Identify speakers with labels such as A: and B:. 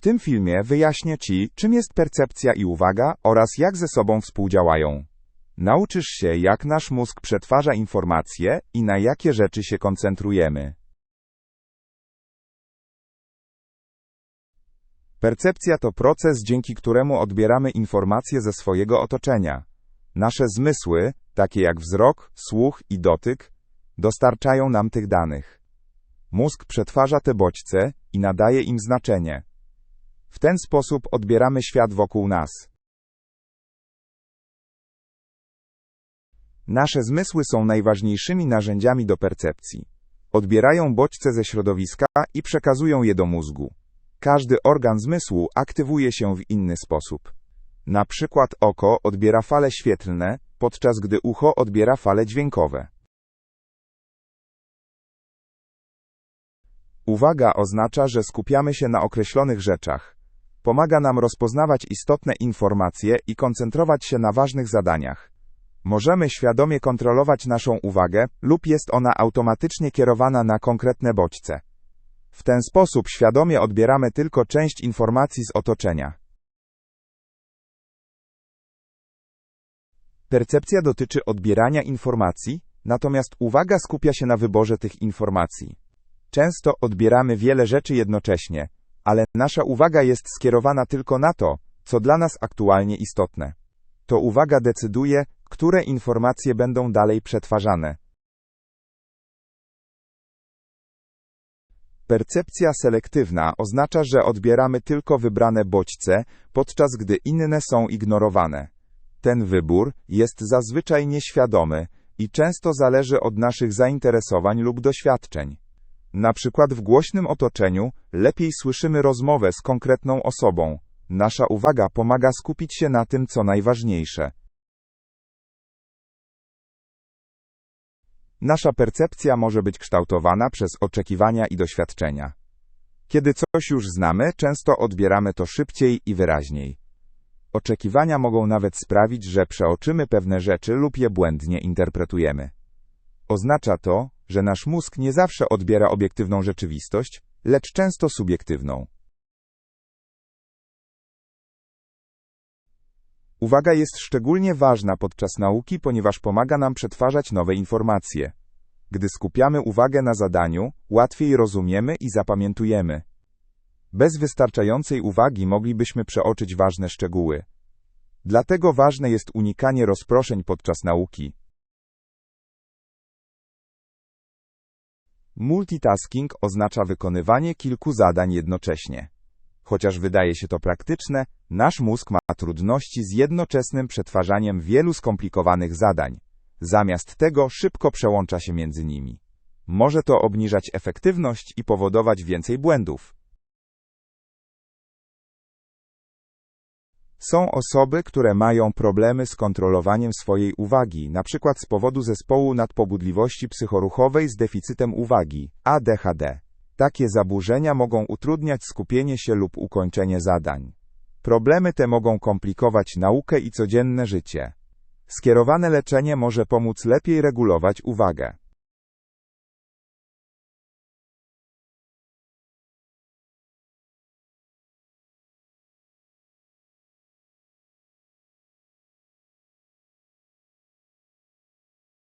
A: W tym filmie wyjaśnię Ci, czym jest percepcja i uwaga oraz jak ze sobą współdziałają. Nauczysz się, jak nasz mózg przetwarza informacje i na jakie rzeczy się koncentrujemy. Percepcja to proces, dzięki któremu odbieramy informacje ze swojego otoczenia. Nasze zmysły, takie jak wzrok, słuch i dotyk, dostarczają nam tych danych. Mózg przetwarza te bodźce i nadaje im znaczenie. W ten sposób odbieramy świat wokół nas. Nasze zmysły są najważniejszymi narzędziami do percepcji. Odbierają bodźce ze środowiska i przekazują je do mózgu. Każdy organ zmysłu aktywuje się w inny sposób. Na przykład oko odbiera fale świetlne, podczas gdy ucho odbiera fale dźwiękowe. Uwaga oznacza, że skupiamy się na określonych rzeczach. Pomaga nam rozpoznawać istotne informacje i koncentrować się na ważnych zadaniach. Możemy świadomie kontrolować naszą uwagę, lub jest ona automatycznie kierowana na konkretne bodźce. W ten sposób świadomie odbieramy tylko część informacji z otoczenia. Percepcja dotyczy odbierania informacji, natomiast uwaga skupia się na wyborze tych informacji. Często odbieramy wiele rzeczy jednocześnie, ale nasza uwaga jest skierowana tylko na to, co dla nas aktualnie istotne. To uwaga decyduje, które informacje będą dalej przetwarzane. Percepcja selektywna oznacza, że odbieramy tylko wybrane bodźce, podczas gdy inne są ignorowane. Ten wybór jest zazwyczaj nieświadomy i często zależy od naszych zainteresowań lub doświadczeń. Na przykład w głośnym otoczeniu lepiej słyszymy rozmowę z konkretną osobą. Nasza uwaga pomaga skupić się na tym, co najważniejsze. Nasza percepcja może być kształtowana przez oczekiwania i doświadczenia. Kiedy coś już znamy, często odbieramy to szybciej i wyraźniej. Oczekiwania mogą nawet sprawić, że przeoczymy pewne rzeczy lub je błędnie interpretujemy. Oznacza to, że nasz mózg nie zawsze odbiera obiektywną rzeczywistość, lecz często subiektywną. Uwaga jest szczególnie ważna podczas nauki, ponieważ pomaga nam przetwarzać nowe informacje. Gdy skupiamy uwagę na zadaniu, łatwiej rozumiemy i zapamiętujemy. Bez wystarczającej uwagi moglibyśmy przeoczyć ważne szczegóły. Dlatego ważne jest unikanie rozproszeń podczas nauki. Multitasking oznacza wykonywanie kilku zadań jednocześnie. Chociaż wydaje się to praktyczne, nasz mózg ma trudności z jednoczesnym przetwarzaniem wielu skomplikowanych zadań. Zamiast tego szybko przełącza się między nimi. Może to obniżać efektywność i powodować więcej błędów. Są osoby, które mają problemy z kontrolowaniem swojej uwagi, np. z powodu zespołu nadpobudliwości psychoruchowej z deficytem uwagi, ADHD. Takie zaburzenia mogą utrudniać skupienie się lub ukończenie zadań. Problemy te mogą komplikować naukę i codzienne życie. Skierowane leczenie może pomóc lepiej regulować uwagę.